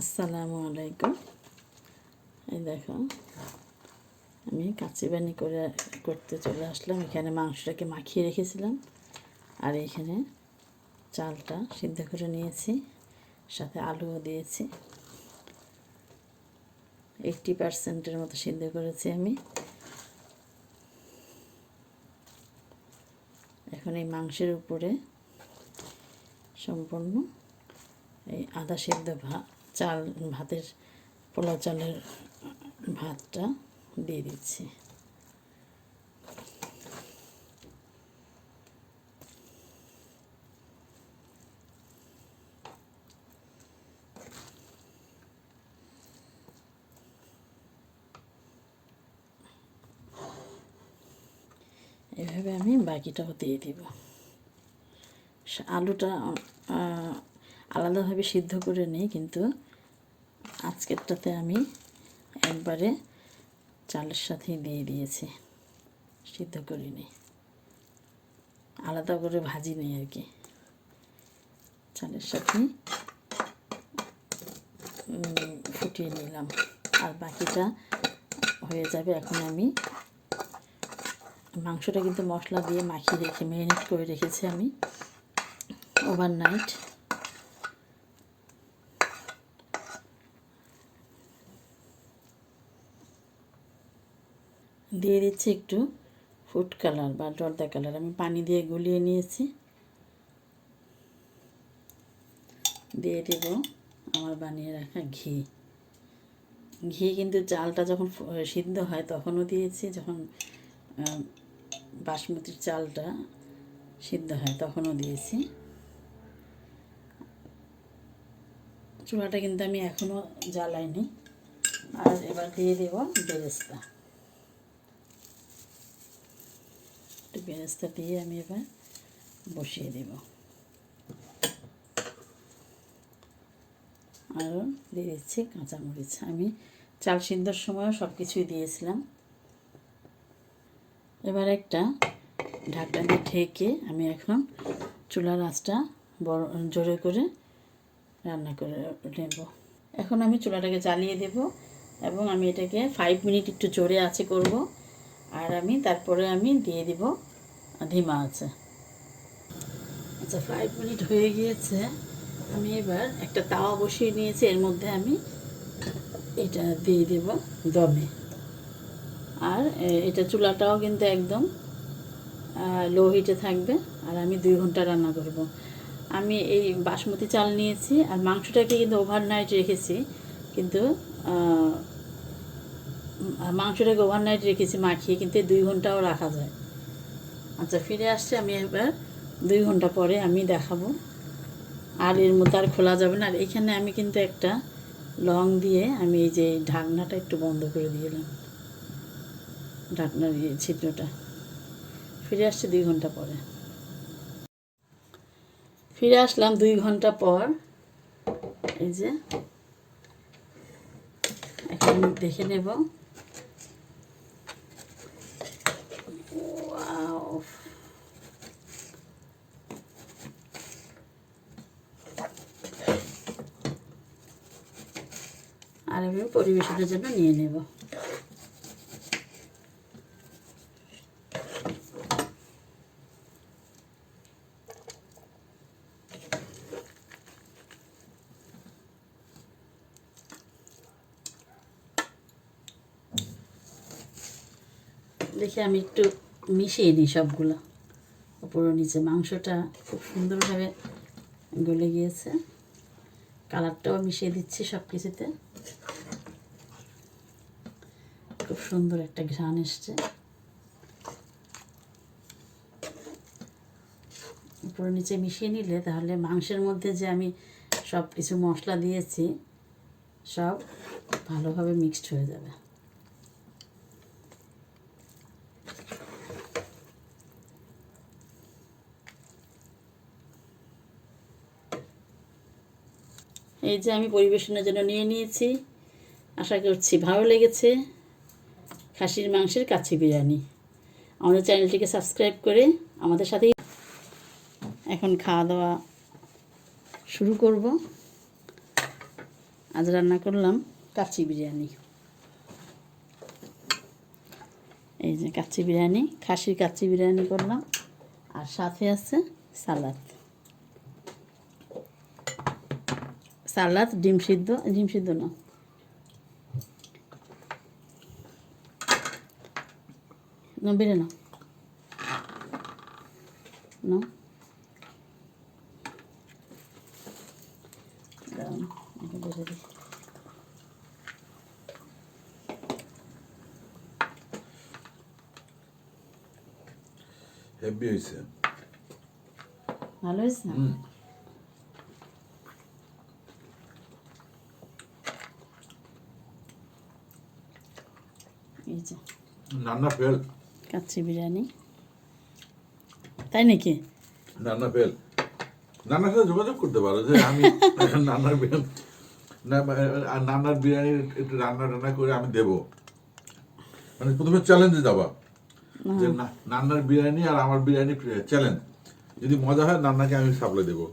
আসসালামু আলাইকুম। এই দেখো, আমি কাচি বানি করে করতে চলে আসলাম। এখানে মাংসটাকে মাখিয়ে রেখেছিলাম। আর এখানে চালটা সিদ্ধ করে নিয়েছি, সাথে আলুও দিয়েছি। এইটটি পার্সেন্টের মতো সিদ্ধ করেছি আমি। এখন এই মাংসের উপরে সম্পূর্ণ এই আদা সিদ্ধ ভাত চাল, ভাতের, পোলাও চালের ভাতটা দিয়ে দিচ্ছি। এভাবে আমি বাকিটাও দিয়ে দিব। আলুটা আলাদাভাবে সিদ্ধ করে নিই, কিন্তু আজকেরটাতে আমি একবারে চালের সাথেই দিয়ে দিয়েছি। সিদ্ধ করিনি। আলাদা করে ভাজি নেই আর কি। চালের সাথে ফুটিয়ে নিলাম। আর বাকিটা হয়ে যাবে এখন আমি মাংসটা কিন্তু মশলা দিয়ে মাখিয়ে রেখে, ম্যারিনেট করে রেখেছি আমি। ওভারনাইট। দিয়ে দিচ্ছি একটু ফুড কালার বা জর্দা কালার। আমি পানি দিয়ে গুলিয়ে নিয়েছি। দিয়ে দেব আমার বানিয়ে রাখা ঘি। ঘি কিন্তু চালটা যখন সিদ্ধ হয় তখনও দিয়েছি। যখন বাসমতির চালটা সিদ্ধ হয় তখনও দিয়েছি। চুলাটা কিন্তু আমি এখনও জ্বালাইনি। আর এবার দিয়ে দেব বেরেস্তা। একটু বেরেস্তা দিয়ে আমি এবার বসিয়ে দেব। আরও দিয়ে দিচ্ছি কাঁচামরিচ। আমি চাল সিদ্ধর সময়ও সব কিছুই দিয়েছিলাম। এবার একটা ঢাকনা দিয়ে ঢেকে আমি এখন চুলার আঁচটা বড়, জোরে করে রান্না করে নেব। এখন আমি চুলাটাকে জ্বালিয়ে দেব এবং আমি এটাকে ফাইভ মিনিট একটু জোরে আছে করব। আর আমি তারপরে আমি দিয়ে দিব ধিমা আছে। আচ্ছা ফাইভ মিনিট হয়ে গিয়েছে। আমি এবার একটা তাওয়া বসিয়ে নিয়েছি, এর মধ্যে আমি এটা দিয়ে দেব দমে। আর এটা চুলাটাও কিন্তু একদম লো হিটে থাকবে। আর আমি দুই ঘণ্টা রান্না করব। আমি এই বাসমতি চাল নিয়েছি, আর মাংসটাকে কিন্তু ওভারনাইট রেখেছি। কিন্তু মাংসটাকে ওভারনাইট রেখেছি মাখিয়ে, কিন্তু দুই ঘন্টাও রাখা যায়। আচ্ছা ফিরে আসছে আমি এবার দুই ঘণ্টা পরে আমি দেখাবো। আর এর মধ্যে আর খোলা যাবে না। আর এখানে আমি কিন্তু একটা লং দিয়ে আমি এই যে ঢাকনাটা একটু বন্ধ করে দিলাম। ঢাকনার ছিদ্রটা। ফিরে আসছে দুই ঘণ্টা পরে। ফিরে আসলাম দুই ঘণ্টা পর। এই যে, এখন দেখে নেব Wow. আর আমি পরিবেশনের জন্য নিয়ে নেব। দেখি আমি একটু মিশিয়ে নিই সবগুলো। উপর ও নিচে মাংসটা খুব সুন্দরভাবে গলে গিয়েছে। কালারটাও মিশিয়ে দিচ্ছি সব কিছুতে খুব সুন্দর একটা ঘ্রাণ এসছে। উপর নিচে মিশিয়ে নিলে তাহলে মাংসের মধ্যে যে আমি সব কিছু মশলা দিয়েছি, সব ভালোভাবে মিক্সড হয়ে যাবে। এই যে আমি পরিবেশনের জন্য নিয়ে নিয়েছি। আশা করছি ভালো লেগেছে। খাসির মাংসের কাছি বিরিয়ানি। আমাদের চ্যানেলটিকে সাবস্ক্রাইব করে আমাদের সাথেই এখন খাওয়া দাওয়া শুরু করব। আজ রান্না করলাম কাচ্চি বিরিয়ানি। এই যে কাচ্চি বিরিয়ানি, খাসির কাচ্চি বিরিয়ানি করলাম। আর সাথে আছে সালাদ। সালাদ, ডিম সিদ্ধ ডিম সিদ্ধ না। না বেড়ে না না দাঁড়ান, এটা বেড়ে দিই। হেভি হয়েছে ভালো হয়েছে না হুম এই যে রান্না ফেল কাচ্চি বিরিয়ানি। তাই নাকি? রান্না ফেল নান্নার সাথে যোগাযোগ করতে পারো যে আমি নান্নার বিরিয়ানি না আর বিরিয়ানি একটু রান্না টান্না করে আমি দেব। মানে প্রথমে চ্যালেঞ্জে যাবা। যে না- নান্নার বিরিয়ানি আর আমার বিরিয়ানি চ্যালেঞ্জ যদি মজা হয় নান্নাকে আমি সাপ্লাই দেবো।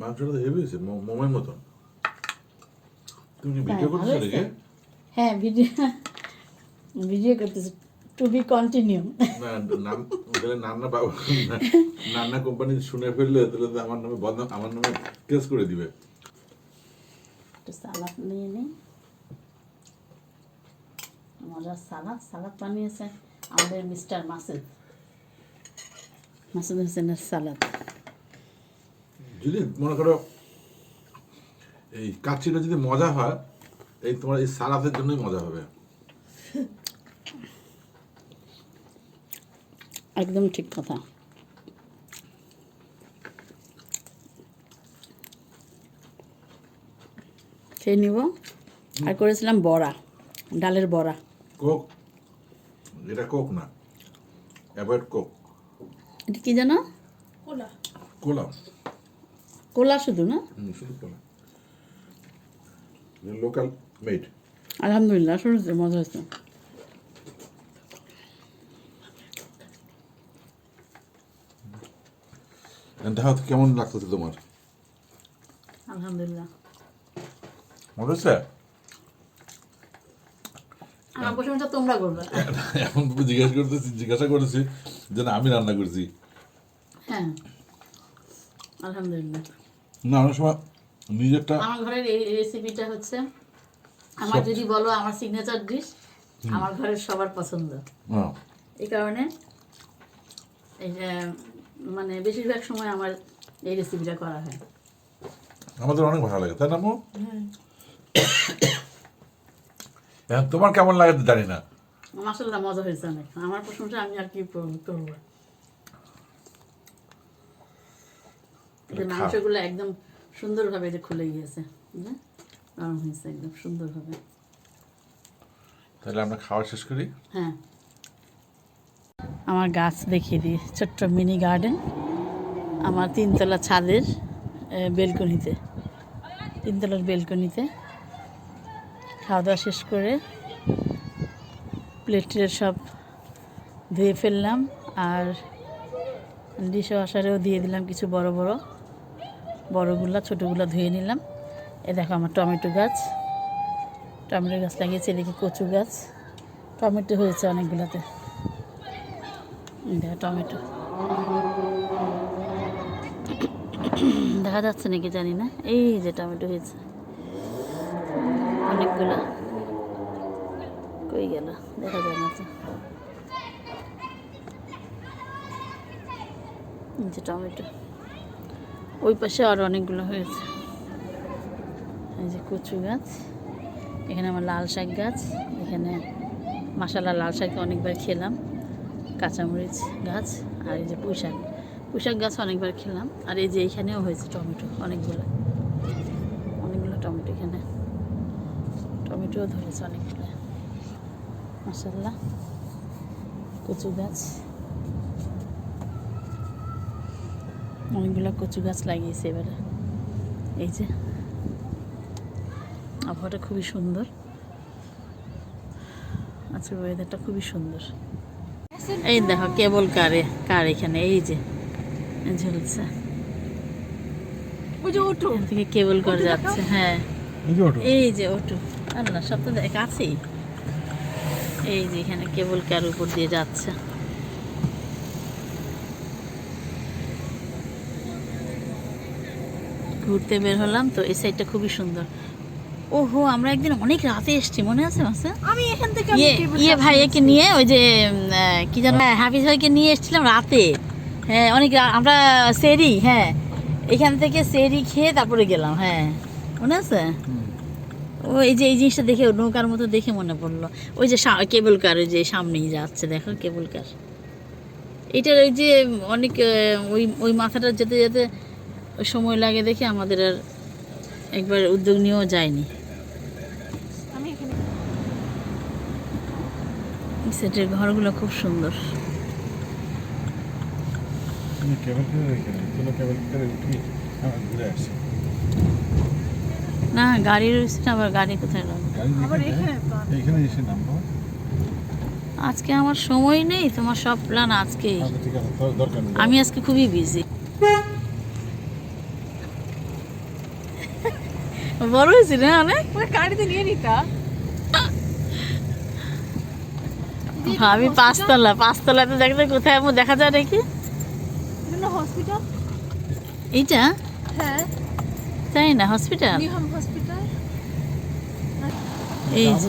মাংসটা তো হেভি হয়েছে মোমের মতন। তুমি ভিডিও হ্যাঁ, হয়েছে। নাকি? হ্যাঁ ভিডিও ভিডিও করতেছি টু বি কন্টিনিউ না নাম নান্না বাবা নান্না কোম্পানি শুনে ফেললে তাহলে তো আমার নামে বদনাম আমার নামে কেস করে দিবে। একটু সালাদ নিয়ে নিই মজার সালাদ সালাদ বানিয়েছে আমাদের মিস্টার মাসুদ। মাসুদ হোসেনের সালাদ। যদি মনে করো এই কাচ্চিটা যদি মজা হয় এই তোমার এই সালাদের জন্যই মজা হবে। একদম ঠিক কথা। খেয়ে নিব। আর করেছিলাম বড়া ডালের বড়া। কোক? এটা কোক না অ্যাভয়েড কোক। এটা কি জানো কোলা। কোলা। শুধু না? শুধু কোলা। লোকাল মেড আলহামদুলিল্লাহ শুনেছি মজা হয়েছে। তো কেমন লাগতেছে তোমার? আলহামদুলিল্লাহ। মনে হচ্ছে তোমরা করবে। এখন জিজ্ঞাসা করতেছি জিজ্ঞাসা করেছি যে আমি রান্না করছি। হ্যাঁ। আলহামদুলিল্লাহ। না অনেক সময় নিজেরটা আমার ঘরের এই রেসিপিটা হচ্ছে আমার যদি বলো আমার সিগনেচার ডিশ আমার ঘরের সবার পছন্দ। হ্যাঁ, এই কারণে এই মানে বেশিরভাগ সময় আমার এই রেসিপিটা করা হয়। আমাদের অনেক ভালো লাগে তাই না মো? এখন তোমার কেমন লাগে জানি না। মাসাল্লাহ মজা হয়েছে অনেক। আমার প্রশংসা আমি আর কি করব- করব এই যে খা। মাংসগুলো একদম সুন্দরভাবে এটা খুলে গিয়েছে নরম হয়েছে একদম সুন্দরভাবে। তাহলে আমরা খাওয়া শেষ করি? হ্যাঁ। আমার গাছ দেখিয়ে দিই ছোট্ট মিনি গার্ডেন আমার তিনতলা ছাদের বেলকনিতে। তিনতলার বেলকনিতে। খাওয়া দাওয়া শেষ করে প্লেটের সব ধুয়ে ফেললাম আর ডিশ ওয়াশারেও দিয়ে দিলাম কিছু বড় বড়। বড়গুলা, ছোটোগুলো ধুয়ে নিলাম। এ দেখো আমার টমেটো গাছ। টমেটো গাছ লাগিয়েছে, এদিকে কচু গাছ। টমেটো হয়েছে অনেকগুলোতে। দেখো টমেটো। দেখা যাচ্ছে নাকি জানি না। এই যে টমেটো হয়েছে। অনেকগুলো। কই গেল? দেখা যায় না যে টমেটো। ওই পাশে আরও অনেকগুলো হয়েছে। এই যে কচু গাছ, এখানে আমার লাল শাক গাছ, এখানে মাসালা লাল শাক অনেকবার খেলাম, কাঁচামরিচ গাছ আর এই যে পুঁই শাক পুঁই শাক গাছ অনেকবার খেলাম আর এই যে এইখানেও হয়েছে টমেটো অনেকগুলো। অনেকগুলো টমেটো এখানে। টমেটোও ধরেছে অনেকগুলো। মাসাল্লাহ কচু গাছ। অনেকগুলো কচু গাছ লাগিয়েছে এবারে। এই যে আবহাওয়াটা খুবই সুন্দর। আজকের ওয়েদারটা খুবই সুন্দর। এই দেখো কেবল কারে কার এখানে? এই যে ঝুলছে ওই যে ওঠো এখান থেকে কেবল কার যাচ্ছে হ্যাঁ। এই যে ওঠো এই যে ওটু আল্লাহ সব তো দেখ আছেই। এই যে এখানে কেবল কার উপর দিয়ে যাচ্ছে। ঘুরতে বের হলাম তো এই সাইডটা খুবই সুন্দর। ওহো আমরা একদিন অনেক রাতে এসেছি মনে আছে মাসা? আমি এখান থেকে ইয়ে ইয়ে ভাইয়াকে নিয়ে ওই যে কি যেন হ্যাঁ, হাফিজ ভাইকে নিয়ে এসেছিলাম রাতে। হ্যাঁ অনেক আমরা সেরি হ্যাঁ এখান থেকে সেরি খেয়ে তারপরে গেলাম হ্যাঁ। মনে আছে? ও এই যে এই জিনিসটা দেখে নৌকার মতো দেখে মনে পড়ল। ওই যে কেবল কার ওই যে সামনেই যাচ্ছে দেখো কেবল কার এটার ওই যে অনেক ওই ওই মাথাটা যেতে যেতে সময় লাগে দেখে আমাদের আর একবার উদ্যোগ নিয়েও যায়নি। সেটের ঘরগুলো খুব সুন্দর। না গাড়ি রয়েছে না আবার গাড়ি কোথায় আজকে আমার সময় নেই তোমার সব প্ল্যান আজকেই। আমি আজকে খুবই বিজি বড় হয়েছি না অনেক গাড়িতে নিয়ে নিতা আমি পাঁচতলা পাঁচতলাতে দেখলে কোথায় আমার দেখা যায় নাকি? হসপিটাল এইটা? হ্যাঁ। তাই না হসপিটাল এই যে।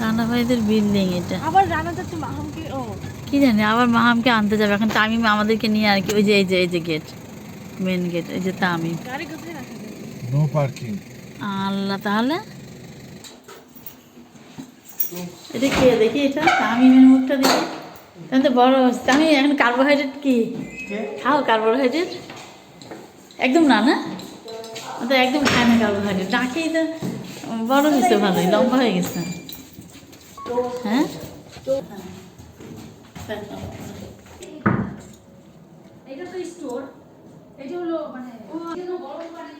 রানা ভাইদের বিল্ডিং এটা। আবার রানা যাচ্ছে মাহামকে ও। কি জানি আবার মাহামকে আনতে যাবে। এখন তামিম আমাদেরকে নিয়ে আর কি ওই যে এই যে এই যে গেট মেন গেট এই যে তামিম। গাড়ি কোথায় রাখা? নো পার্কিং আল্লাহ তাহলে? এটা কে? দেখি এটা? তামিমের মুখটা দেখি। তাহলে তো বড় আমি এখন কার্বোহাইড্রেট কি? খাও কার্বোহাইড্রেট একদম না না? তো একদম খায় না কার্বোহাইড্রেট ডাকেই তো বড় হয়েছে ভালোই লম্বা হয়ে গেছে। হ্যাঁ? এটা তো স্টোর এটা হলো মানে গরম পানি